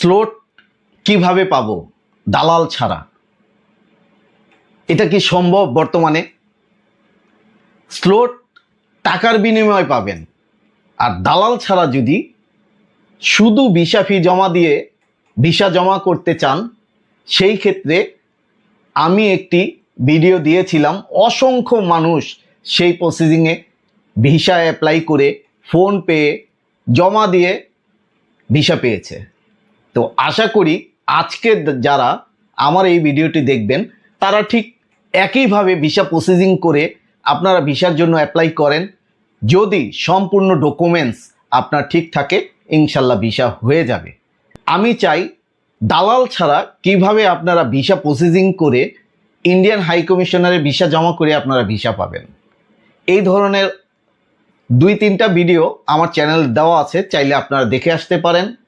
Slot কীভাবে পাব? দালাল ছাড়া। এটা কি সম্ভব বর্তমানে? স্লোট টাকার বিনিময় পাবেন। আর দালাল ছাড়া যদি শুধু ভিসা ফি জমা দিয়ে ভিসা জমা করতে চান, সেই ক্ষেত্রে আমি একটি ভিডিও দিয়েছিলাম, অসংখ্য মানুষ সেই প্রসেসিংয়ে ভিসা অ্যাপ্লাই করে ফোন পেয়ে জমা দিয়ে ভিসা পেয়েছে। তো আশা করি আজকে যারা আমার এই ভিডিওটি দেখবেন, তারা ঠিক একইভাবে ভিসা প্রসেসিং করে আপনারা ভিসার জন্য অ্যাপ্লাই করেন। যদি সম্পূর্ণ ডকুমেন্টস আপনার ঠিক থাকে, ইনশাল্লাহ ভিসা হয়ে যাবে। আমি চাই দালাল ছাড়া কীভাবে আপনারা ভিসা প্রসেসিং করে ইন্ডিয়ান হাই কমিশনারে ভিসা জমা করে আপনারা ভিসা পাবেন। এই ধরনের দুই তিনটা ভিডিও আমার চ্যানেল দেওয়া আছে, চাইলে আপনারা দেখে আসতে পারেন।